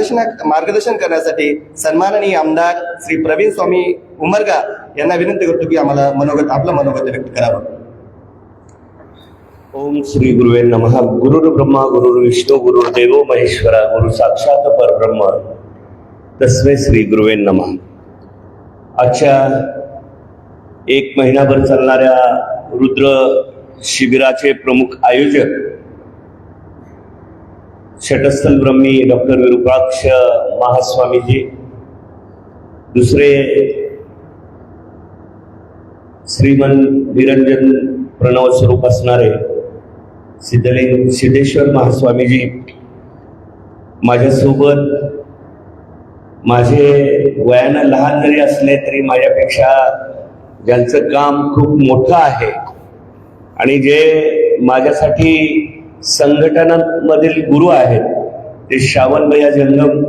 मार्गदर्शन मार्गदर्शन करण्यासाठी सन्माननीय आमदार श्री प्रवीण स्वामी उमरगा यांना विनंती करतो की आम्हाला मनोगत आपलं मनोगत व्यक्त करावं. ओम श्री गुरुवे नमः. गुरुर ब्रह्मा गुरुर विष्णू गुरुर देवो महेश्वरा गुरु साक्षात परब्रह्म. तस्मे श्री गुरुवे नमः. आजच्या एक महिनाभर चालणाऱ्या रुद्र शिबिराचे प्रमुख आयोजक षटस्थल ब्रह्मी डॉक्टर विरूपाक्ष महास्वामीजी. दुसरे श्रीमन निरंजन प्रणव स्वरूप असणारे सिद्धलिंग सिद्धेश्वर महास्वामीजी. माझ्यासोबत माझे वयानं लहान जरी असले तरी माझ्यापेक्षा ज्यांचं काम खूप मोठं आहे आणि जे माझ्यासाठी संघटनांमधील गुरु आहेत ते श्रावणभैया जंगम.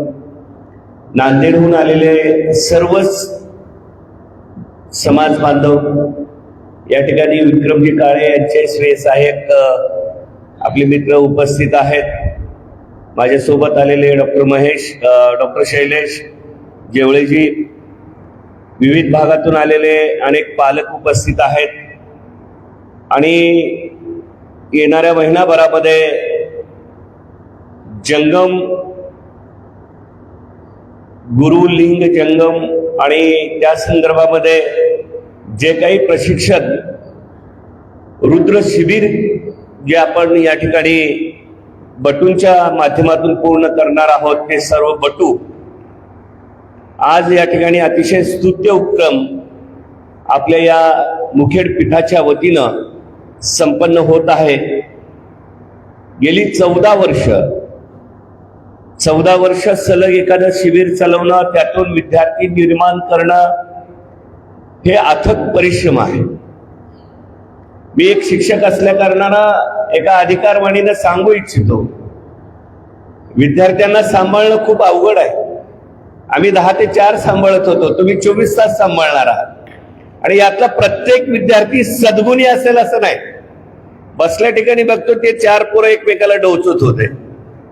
नांदेडहून आलेले सर्वच समाज बांधव या ठिकाणी विक्रमजी काळे यांचे श्रेय सहाय्यक आपले मित्र उपस्थित आहेत. माझ्यासोबत आलेले डॉक्टर महेश डॉक्टर शैलेश जेवळेजी विविध भागातून आलेले अनेक पालक उपस्थित आहेत. आणि येणाऱ्या महिनाभरामध्ये जंगम गुरु लिंग जंगम आणि त्या संदर्भामध्ये जे काही प्रशिक्षण रुद्र शिबिर जे आपण या ठिकाणी बटूंच्या माध्यमातून पूर्ण करणार आहोत ते सर्व बटू. आज या ठिकाणी अतिशय स्तुत्य उपक्रम आपल्या या मुखेड पीठाच्या वतीनं संपन्न होत आहे. गेली चौदा वर्ष. चौदा वर्ष सलग एखादं शिबिर चालवणं त्यातून विद्यार्थी निर्माण करणं हे अथक परिश्रम आहे. मी एक शिक्षक असल्या कारणानं एका अधिकारवाणीनं सांगू इच्छितो. विद्यार्थ्यांना सांभाळणं खूप अवघड आहे. आम्ही दहा ते चार सांभाळत होतो. तुम्ही चोवीस तास सांभाळणार आहात. आणि यातला प्रत्येक विद्यार्थी सद्गुणी असेल असं नाही. बसल्या ठिकाणी बघतो ते चार पोरं एकमेकाला डोचत होते.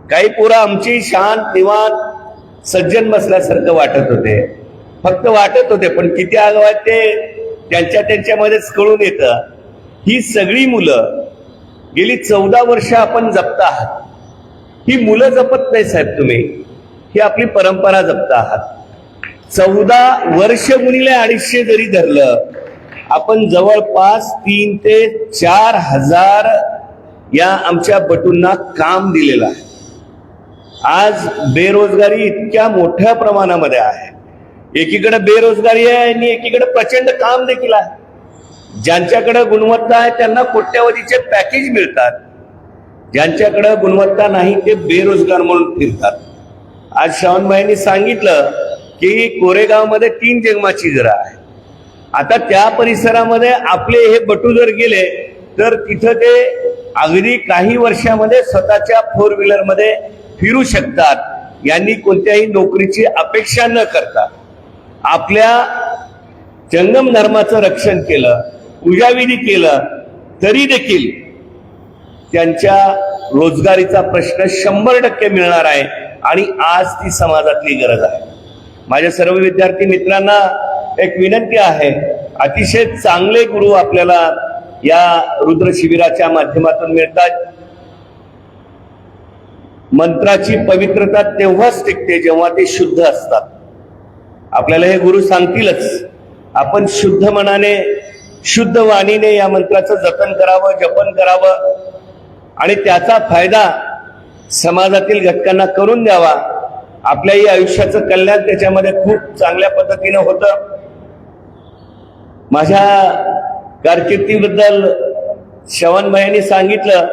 काही पोरं आमची शांत निवांत सज्जन बसल्यासारखं वाटत होते. फक्त वाटत होते पण किती आगावात ते त्यांच्या त्यांच्यामध्येच कळून येतं. ही सगळी मुलं गेली चौदा वर्ष आपण जपता आहात. ही मुलं जपत नाही साहेब तुम्ही. ही आपली परंपरा जपता आहात. चौदा वर्ष मुलीला अडीचशे जरी धरलं आपण जवळपास तीन ते चार हजार या आमच्या बटूंना काम दिलेलं आहे. आज बेरोजगारी इतक्या मोठ्या प्रमाणामध्ये आहे. एकीकडे बेरोजगारी आहे आणि एकीकडे प्रचंड काम देखील आहे. ज्यांच्याकडे गुणवत्ता आहे त्यांना कोट्यावधीचे पॅकेज मिळतात. ज्यांच्याकडे गुणवत्ता नाही ते बेरोजगार म्हणून फिरतात. आज श्रावणबाईंनी सांगितलं की कोरेगावमध्ये तीन जन्माची जरा आहे. आता त्या परिसरामध्ये आपले हे बटू जर गेले तर तिथं ते अगदी काही वर्षामध्ये स्वतःच्या फोर व्हीलरमध्ये फिरू शकतात. यांनी कोणत्याही नोकरीची अपेक्षा न करता आपल्या जंगम धर्माचं रक्षण केलं पूजाविधी केलं तरी देखील त्यांच्या रोजगारीचा प्रश्न शंभर टक्के मिळणार आहे आणि आज ती समाजातली गरज आहे. माझ्या सर्व विद्यार्थी मित्रांना एक विनंती आहे. अतिशय चांगले गुरु आपल्याला या रुद्र शिबिराच्या माध्यमातून मिळतात. मंत्राची पवित्रता तेव्हाच टिकते जेव्हा ते शुद्ध असतात. आपल्याला हे गुरु सांगतीलच. आपण शुद्ध मनाने शुद्ध वाणीने या मंत्राचं जतन करावं जपन करावं आणि त्याचा फायदा समाजातील घटकांना करून द्यावा. आपल्याही आयुष्याचं कल्याण त्याच्यामध्ये खूप चांगल्या पद्धतीनं होतं. माझ्या कारकिर्दीबद्दल श्रवणभाईंनी सांगितलं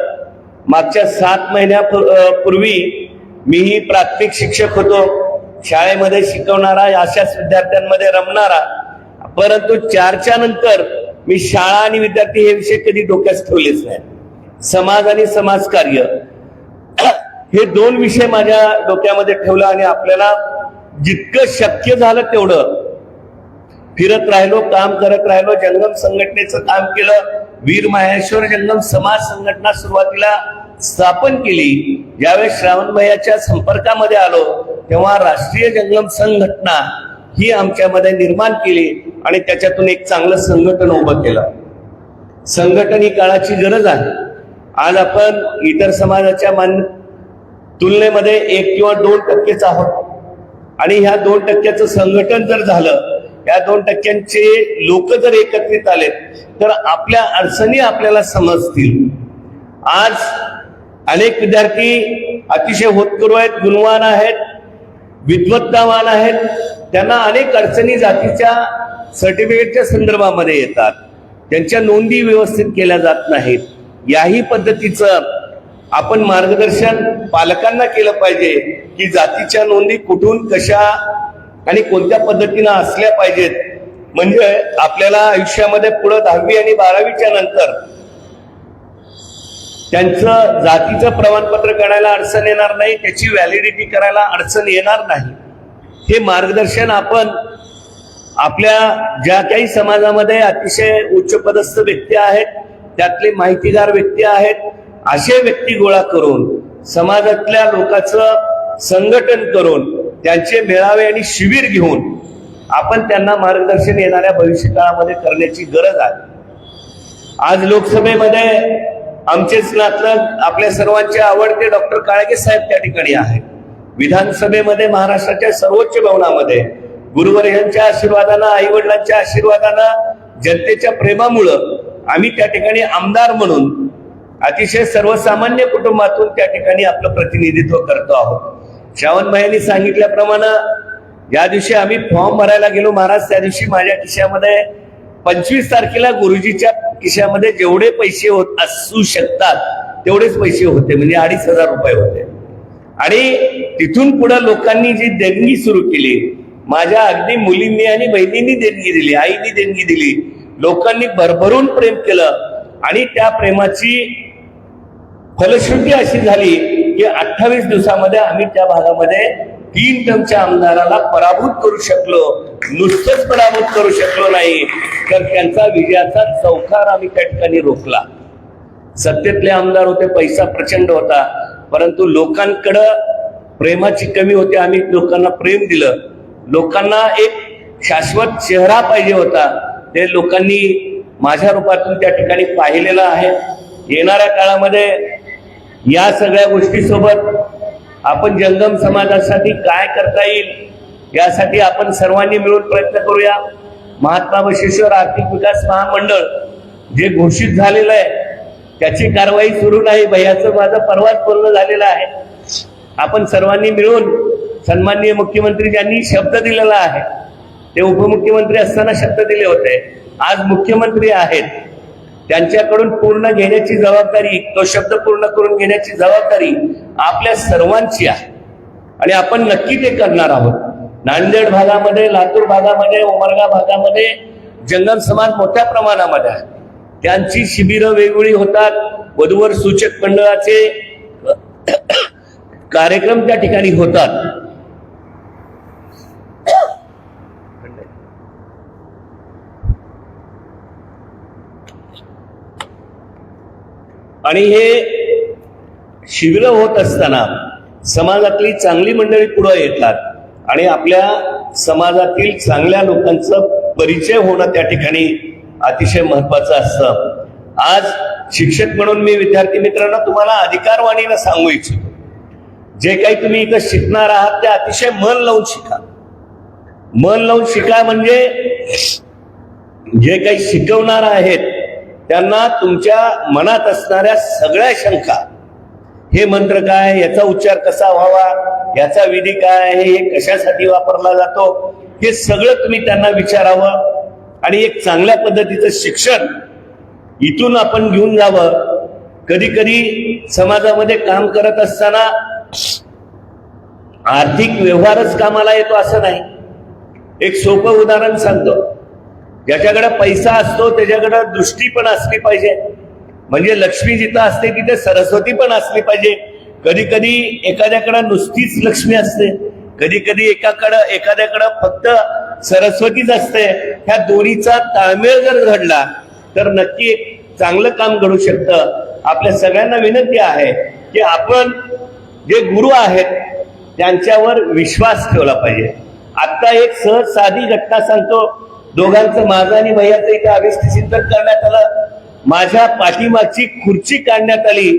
मागच्या सात महिन्यापूर्वी मीही प्राथमिक शिक्षक होतो. शाळेमध्ये शिकवणारा अशाच विद्यार्थ्यांमध्ये रमणारा. परंतु चारच्या नंतर मी शाळा आणि विद्यार्थी हे विषय कधी डोक्यात ठेवलेच नाही. समाज आणि समाजकार्य. हे दोन विषय माझ्या डोक्यामध्ये ठेवलं आणि आपल्याला जितकं शक्य झालं तेवढं फिरत राहिलो काम करत राहिलो जंगम संघटनेचं काम केलं वीर माहेश्वर जंगम समाज संघटना सुरुवातीला स्थापन केली. ज्यावेळेस श्रावणभयाच्या संपर्कामध्ये आलो तेव्हा राष्ट्रीय जंगम संघटना ही आमच्यामध्ये निर्माण केली आणि त्याच्यातून एक चांगलं संघटन उभं केलं. संघटन ही काळाची गरज आहे. आज आपण इतर समाजाच्या मान तुलनेमध्ये एक किंवा दोन टक्केच आहोत. आणि ह्या दोन टक्क्याचं संघटन जर झालं या दोन टक्क्यांचे लोक जर एकत्रित आले तर आपल्या अडचणी आपल्याला समजतील. आज अनेक विद्यार्थी अतिशय होतकरू आहेत गुणवान आहेत विद्वत्तावान आहेत. त्यांना अनेक अडचणी जातीच्या सर्टिफिकेटच्या संदर्भामध्ये येतात. त्यांच्या नोंदी व्यवस्थित केल्या जात नाहीत. याही पद्धतीचं आपण मार्गदर्शन पालकांना केलं पाहिजे की जातीच्या नोंदी कुठून कशा आणि कोणत्या पद्धतीनं असल्या पाहिजेत? म्हणजे आपल्याला आयुष्यामध्ये पुढं दहावी आणि बारावीच्या नंतर त्यांचं जातीचं प्रमाणपत्र काढायला अडचण येणार नाही त्याची व्हॅलिडिटी करायला अडचण येणार नाही. हे मार्गदर्शन आपण आपल्या ज्या काही समाजामध्ये अतिशय उच्चपदस्थ व्यक्ती आहेत त्यातले माहितीगार व्यक्ती आहेत असे व्यक्ती गोळा करून समाजातल्या लोकांचं संघटन करून त्यांचे मेळावे आणि शिबिर घेऊन आपण त्यांना मार्गदर्शन येणाऱ्या भविष्यकाळामध्ये करण्याची गरज आहे. आज लोकसभेमध्ये आमचेच नातलग आपल्या सर्वांचे आवडते डॉक्टर काळगे साहेब त्या ठिकाणी आहेत. विधानसभेमध्ये महाराष्ट्राच्या सर्वोच्च भवनामध्ये गुरुवर्यांच्या आशीर्वादानं आई वडिलांच्या आशीर्वादानं जनतेच्या प्रेमामुळं आम्ही त्या ठिकाणी आमदार म्हणून अतिशय सर्वसामान्य कुटुंबातून त्या ठिकाणी आपलं प्रतिनिधित्व करतो आहोत. श्रावणबाईंनी सांगितल्याप्रमाणे ज्या दिवशी आम्ही फॉर्म भरायला गेलो महाराज त्या दिवशी माझ्या खिशामध्ये पंचवीस तारखेला गुरुजीच्या खिशामध्ये जेवढे पैसे होत असू शकतात तेवढेच पैसे होते म्हणजे अडीच हजार रुपये होते. आणि तिथून पुढे लोकांनी जी देणगी सुरू केली माझ्या अगदी मुलींनी आणि बहिणींनी देणगी दिली आईनी देणगी दिली लोकांनी भरभरून प्रेम केलं आणि त्या प्रेमाची फलश्रुती अशी झाली की अठ्ठावीस दिवसामध्ये आम्ही त्या भागामध्ये तीन टर्मच्या आमदाराला पराभूत करू शकलो. नुसतंच पराभूत करू शकलो नाही. तर त्यांचा विजयाचा चौकार आम्ही त्या ठिकाणी रोखला. सत्तेतले आमदार होते पैसा प्रचंड होता. परंतु लोकांकडं प्रेमाची कमी होती. आम्ही लोकांना प्रेम दिलं. लोकांना एक शाश्वत चेहरा पाहिजे होता. ते लोकांनी माझ्या रूपातून त्या ठिकाणी पाहिलेलं आहे. येणाऱ्या काळामध्ये या सगळ्या गोष्टीसोबत आपण जंगम समाजासाठी काय करता येईल यासाठी आपण सर्वांनी मिळून प्रयत्न करूया. महात्मा बशेश्वर आर्थिक विकास महामंडळ जे घोषित झालेलं आहे त्याची कारवाई सुरू नाही भैयाचं माझं परवाच पूर्ण झालेलं आहे. आपण सर्वांनी मिळून सन्माननीय मुख्यमंत्री ज्यांनी शब्द दिलेला आहे ते उपमुख्यमंत्री असताना शब्द दिले होते. आज मुख्यमंत्री आहेत. त्यांच्याकडून पूर्ण घेण्याची जबाबदारी तो शब्द पूर्ण करून घेण्याची जबाबदारी आपल्या सर्वांची आहे. आणि आपण नक्की ते करणार आहोत. नांदेड भागामध्ये लातूर भागामध्ये उमरगा भागामध्ये जंगम समाज मोठ्या प्रमाणामध्ये आहे. त्यांची शिबिरं वेगवेगळी होतात. वधूवर सूचक मंडळाचे कार्यक्रम त्या ठिकाणी होतात. आणि हे शिबिरं होत असताना समाजातली चांगली मंडळी पुढं येतात आणि आपल्या समाजातील चांगल्या लोकांचं परिचय होणं त्या ठिकाणी अतिशय महत्वाचं असतं. आज शिक्षक म्हणून मी विद्यार्थी मित्रांना तुम्हाला अधिकारवाणीनं सांगू इच्छितो. जे काही तुम्ही इथं शिकणार आहात ते अतिशय मन लावून शिका. मन लावून शिका म्हणजे जे काही शिकवणार आहेत त्यांना तुमच्या मनात असणाऱ्या सगळ्या शंका. हे मंत्र काय? याचा उच्चार कसा व्हावा? याचा विधी काय? आहे हे कशासाठी वापरला जातो? हे सगळं तुम्ही त्यांना विचारावं. आणि एक चांगल्या पद्धतीचं शिक्षण इथून आपण घेऊन जावं. कधी कधी समाजामध्ये काम करत असताना आर्थिक व्यवहारच कामाला येतो असं नाही. एक सोपं उदाहरण सांगतो. ज्याच्याकडे पैसा असतो त्याच्याकडे दृष्टी पण असली पाहिजे. म्हणजे लक्ष्मी जिथं असते तिथे सरस्वती पण असली पाहिजे. कधी कधी एखाद्याकडे नुसतीच लक्ष्मी असते. कधी कधी एकाकडं एखाद्याकडं फक्त सरस्वतीच असते. ह्या दोन्हीचा ताळमेळ जर घडला तर नक्की एक चांगलं काम घडू शकतं. आपल्या सगळ्यांना विनंती आहे की आपण जे गुरु आहेत त्यांच्यावर विश्वास ठेवला पाहिजे. आत्ता एक सहज साधी घटना सांगतो. दोघांचं माझं आणि भैयाचं इथे अभिष्ट करण्यात आलं. माझ्या पाठीमागची खुर्ची काढण्यात आली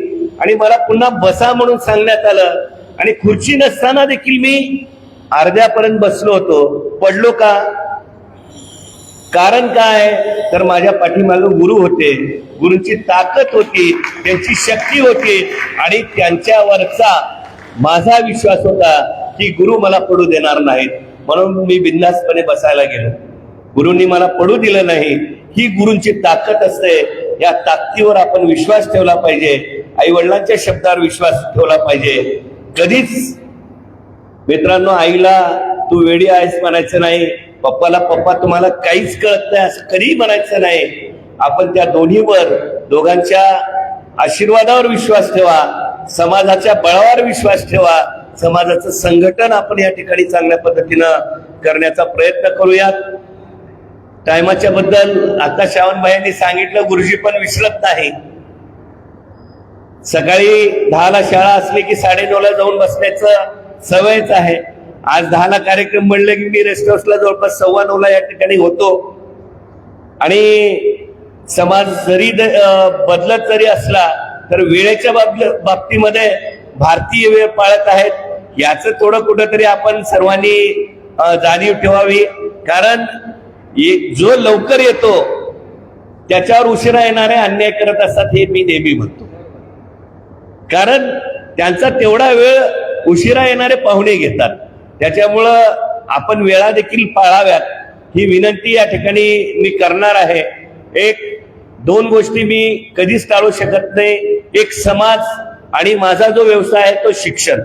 आणि मला पुन्हा बसा म्हणून सांगण्यात आलं. आणि खुर्ची नसताना देखील मी अर्ध्यापर्यंत बसलो होतो. पडलो का? कारण काय? तर माझ्या पाठीमागं गुरु होते. गुरूंची ताकद होती त्यांची शक्ती होती आणि त्यांच्यावरचा माझा विश्वास होता की गुरु मला पडू देणार नाहीत. म्हणून मी बिंदासपणे बसायला गेलो. गुरुंनी मला पडू दिलं नाही ही गुरूंची ताकद असते. या ताकदीवर आपण विश्वास ठेवला पाहिजे. आई वडिलांच्या शब्दावर विश्वास ठेवला पाहिजे. कधीच मित्रांनो आईला तू वेडी आहेस म्हणायचं नाही. पप्पाला पप्पा तुम्हाला काहीच कळत नाही असं कधीही म्हणायचं नाही. आपण त्या दोन्हीवर दोघांच्या आशीर्वादावर विश्वास ठेवा. समाजाच्या बळावर विश्वास ठेवा. समाजाचं संघटन आपण या ठिकाणी चांगल्या पद्धतीनं करण्याचा प्रयत्न करूयात. टायमाच्या बद्दल आता श्रावणबाईंनी सांगितलं गुरुजी पण विसरत नाही सकाळी दहाला शाळा असली की साडेनऊला जाऊन बसण्याचं सवयच आहे. आज दहाला कार्यक्रम म्हणलं की मी रेस्ट हाऊसला जवळपास सव्वा नऊला या ठिकाणी होतो. आणि समाज जरी द- बदलत जरी असला तर वेळेच्या बाबतीमध्ये भारतीय वेळ पाळत आहेत. याचं थोडं कुठंतरी आपण सर्वांनी जाणीव ठेवावी. कारण जो लवकर येतो त्याच्यावर उशिरा येणारे अन्याय करत असतात हे मी नेहमी म्हणतो. कारण त्यांचा तेवढा वेळ उशिरा येणारे पाहुणे घेतात. त्याच्यामुळं आपण वेळा देखील पाळाव्यात. ही विनंती या ठिकाणी मी करणार आहे. एक दोन गोष्टी मी कधीच टाळू शकत नाही. एक समाज आणि माझा जो व्यवसाय आहे तो शिक्षण.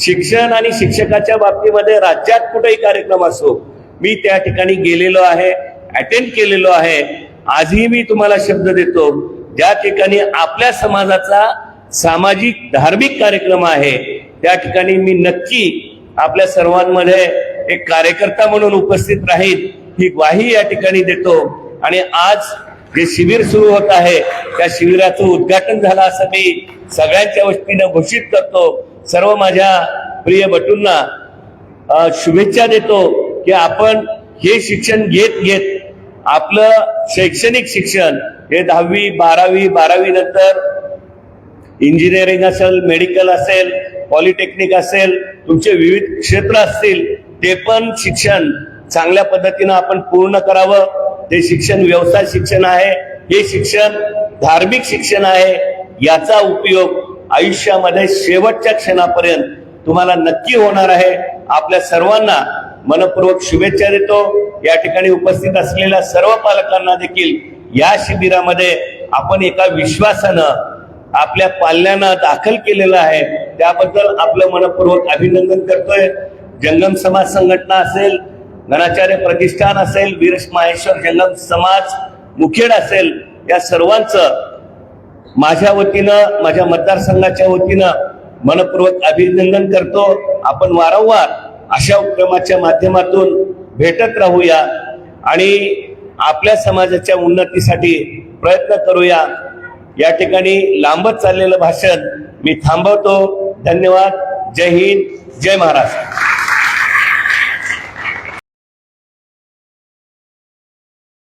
शिक्षण आणि शिक्षकाच्या बाबतीमध्ये राज्यात कुठेही कार्यक्रम असो मी त्या ठिकाणी गेलेलो आहे अटेंड केलेलो आहे. आजही मी तुम्हाला शब्द देतो ज्या ठिकाणी आपल्या समाजाचा सामाजिक धार्मिक कार्यक्रम आहे त्या ठिकाणी मी नक्की आपल्या सर्वांमध्ये एक कार्यकर्ता म्हणून उपस्थित राहील ही ग्वाही या ठिकाणी देतो. आणि आज जे शिबिर सुरू होत आहे त्या शिबिराचं उद्घाटन झालं असं मी सगळ्यांच्या वतीनं घोषित करतो. सर्व माझ्या प्रिय बटूंना शुभेच्छा देतो. की आपण हे शिक्षण घेत घेत आपलं शैक्षणिक शिक्षण हे दहावी बारावी बारावी नंतर इंजिनिअरिंग असेल मेडिकल असेल पॉलिटेक्निक असेल तुमचे विविध क्षेत्र असतील ते पण शिक्षण चांगल्या पद्धतीनं आपण पूर्ण करावं. ते शिक्षण व्यवसाय शिक्षण आहे. हे शिक्षण धार्मिक शिक्षण आहे. याचा उपयोग आयुष्यामध्ये शेवटच्या क्षणापर्यंत तुम्हाला नक्की होणार आहे. आपल्या सर्वांना मनपूर्वक शुभेच्छा देतो. या ठिकाणी उपस्थित असलेल्या सर्व पालकांना देखील या शिबिरामध्ये आपण एका विश्वासानं आपल्या पाल्यांना दाखल केलेलं आहे. त्याबद्दल आपलं मनपूर्वक अभिनंदन करतोय. जंगम समाज संघटना असेल गणाचार्य प्रतिष्ठान असेल वीर माहेश्वर जंगम समाज मुखेड असेल या सर्वांचं माझ्या वतीनं माझ्या मतदारसंघाच्या वतीनं मनपूर्वक अभिनंदन करतो. आपण वारंवार अशा उपक्रमाच्या माध्यमातून भेटत राहूया आणि आपल्या समाजाच्या उन्नतीसाठी प्रयत्न करूया. या ठिकाणी लांबत चाललेलं भाषण मी थांबवतो. धन्यवाद. जय हिंद. जय महाराष्ट्र.